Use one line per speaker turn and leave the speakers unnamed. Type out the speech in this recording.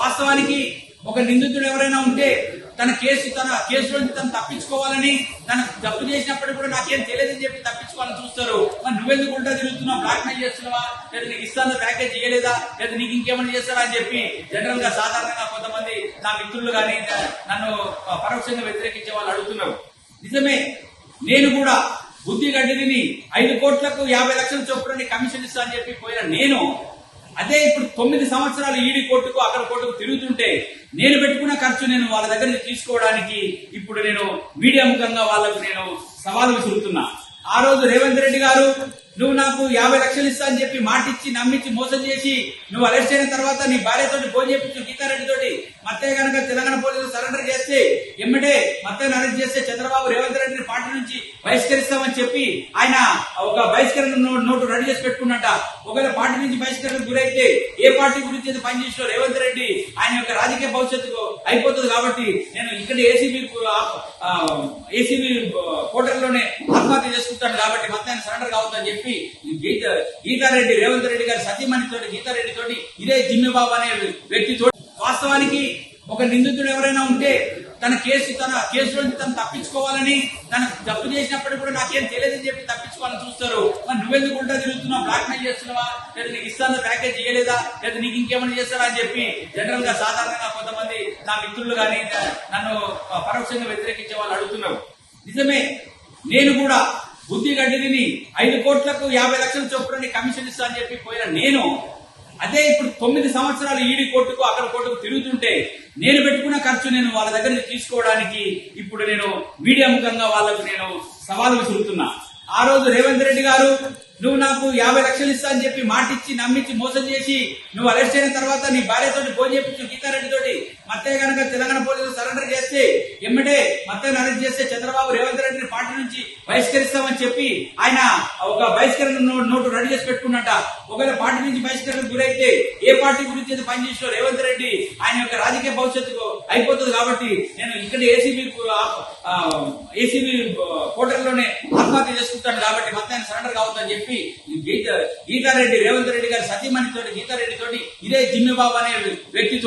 వాస్తవానికి ఒక నిందితుడు ఎవరైనా ఉంటే తన కేసు తన కేసు నుంచి తను తప్పించుకోవాలని తను తప్పు చేసినప్పుడు కూడా నాకేం తెలియదని చెప్పి తప్పించుకోవాలని చూస్తారు. మరి నువ్వెందుకు ఉంటా తిరుగుతున్నావు? బ్లాక్ మెయిల్ చేస్తున్నావా? లేదా నీకు ఇస్తాను ప్యాకేజ్ చేయలేదా లేదా నీకు ఇంకేమైనా చేస్తారా అని చెప్పి జనరల్గా సాధారణంగా కొంతమంది నా మిత్రులు కానీ నన్ను పరోక్షంగా వ్యతిరేకించే వాళ్ళు అడుగుతున్నారు. నిజమే నేను కూడా బుద్ధి గడ్డిని ఐదు కోట్లకు యాభై లక్షల చొప్పున కమిషన్ ఇస్తా అని చెప్పి పోయిన నేను అదే ఇప్పుడు తొమ్మిది సంవత్సరాలు ఈడి కోర్టుకు అక్కడ కోర్టుకు తిరుగుతుంటే నేను పెట్టుకున్న ఖర్చు నేను వాళ్ళ దగ్గర తీసుకోవడానికి ఇప్పుడు నేను మీడియా ముఖంగా వాళ్ళకు నేను సవాలు విసురుతున్నా. ఆ రోజు రేవంత్ రెడ్డి గారు నువ్వు నాకు యాభై లక్షలు ఇస్తా అని చెప్పి మాటిచ్చి నమ్మించి మోసం చేసి నువ్వు అరెస్ట్ అయిన తర్వాత నీ భార్యతోటి ఫోన్ చేపించు గీతారెడ్డి తోటి. మత్తయ్య కనుక తెలంగాణ పోలీసులు సరెండర్ చేస్తే ఎమ్మటే మత్తయ్యను అరెస్ట్ చేస్తే చంద్రబాబు రేవంత్ రెడ్డిని పార్టీ నుంచి బహిష్కరిస్తామని చెప్పి ఆయన ఒక బహిష్కరణ నోటు రెడీ చేసి పెట్టుకున్నట్ట ఒకవేళ పార్టీ నుంచి బహిష్కరణకు గురైతే ఏ పార్టీ గురించి అయితే పనిచేసిన రేవంత్ రెడ్డి ఆయన యొక్క రాజకీయ భవిష్యత్తు అయిపోతుంది కాబట్టి నేను ఇక్కడ ఏసీబీ ఏసీబీ పోర్టల్లోనే ఆత్మహత్య చేసుకుంటాను కాబట్టి మొత్తాన్ని సరెండర్ కావద్దని చెప్పి గీత గీతారెడ్డి రేవంత్ రెడ్డి గారి సతీమణి తోటి గీతారెడ్డి తోటి ఇదే జిమ్మిబాబు అనే వ్యక్తితో వాస్తవానికి ఒక నిందితుడు ఎవరైనా ఉంటే తన కేసు తన కేసు నుండి తను తప్పించుకోవాలని తను తప్పు చేసినప్పుడు కూడా నాకేం తెలియదని చెప్పి తప్పించుకోవాలని చూస్తారు. మరి నువ్వెందుకు ఉంటా తిరుగుతున్నావు? బ్లాక్మెయిల్ చేస్తున్నావా? లేదా నీకు ఇస్తాను ప్యాకేజ్ చేయలేదా? లేదా నీకు ఇంకేమైనా చేస్తారా అని చెప్పి జనరల్గా సాధారణంగా కొంతమంది నా మిత్రులు కానీ నన్ను పరోక్షంగా వ్యతిరేకించే వాళ్ళు అడుగుతున్నారు. నిజమే నేను కూడా బుద్ధి గడ్డిని ఐదు కోట్లకు యాభై లక్షల చొప్పున కమిషన్ ఇస్తా అని చెప్పి పోయిన నేను అదే ఇప్పుడు తొమ్మిది సంవత్సరాలు ఈడి కోర్టుకు అక్కడ కోర్టుకు తిరుగుతుంటే నేను పెట్టుకున్న ఖర్చు నేను వాళ్ళ దగ్గర తీసుకోవడానికి ఇప్పుడు నేను మీడియా ముఖంగా వాళ్ళకు నేను సవాలు విసురుతున్నా ఆ రోజు రేవంత్ రెడ్డి గారు నువ్వు నాకు యాభై లక్షలు ఇస్తా అని చెప్పి మాటిచ్చి నమ్మించి మోసం చేసి నువ్వు అరెస్ట్ అయిన తర్వాత నీ భార్యతోటి ఫోన్ చేపించు గీతారెడ్డి తోటి మత్తయ్య కనుక తెలంగాణ పోలీసులు సరెండర్ చేస్తే ఎమ్మటే మత్తయ్యను అరెస్ట్ చేస్తే చంద్రబాబు రేవంత్ రెడ్డిని పార్టీ నుంచి బహిష్కరిస్తామని చెప్పి ఆయన ఒక బహిష్కరణ నోటు రెడీ చేసి పెట్టుకున్నట్ట ఒకవేళ పార్టీ నుంచి బహిష్కరణ గురైతే ఏ పార్టీ గురించి అయితే పనిచేసిన రేవంత్ రెడ్డి ఆయన యొక్క రాజకీయ భవిష్యత్తు అయిపోతుంది కాబట్టి నేను ఇక్కడ ఏసీబీ ఏసీబీ పోర్టల్లోనే ఆత్మహత్య చేసుకుంటాను కాబట్టి మొత్తాన్ని సరెండర్ కావద్దని చెప్పి గీత గీతారెడ్డి రేవంత్ రెడ్డి గారి సతీమణి తోటి గీతారెడ్డి తోటి ఇదే జిమ్మిబాబు అనే వ్యక్తితో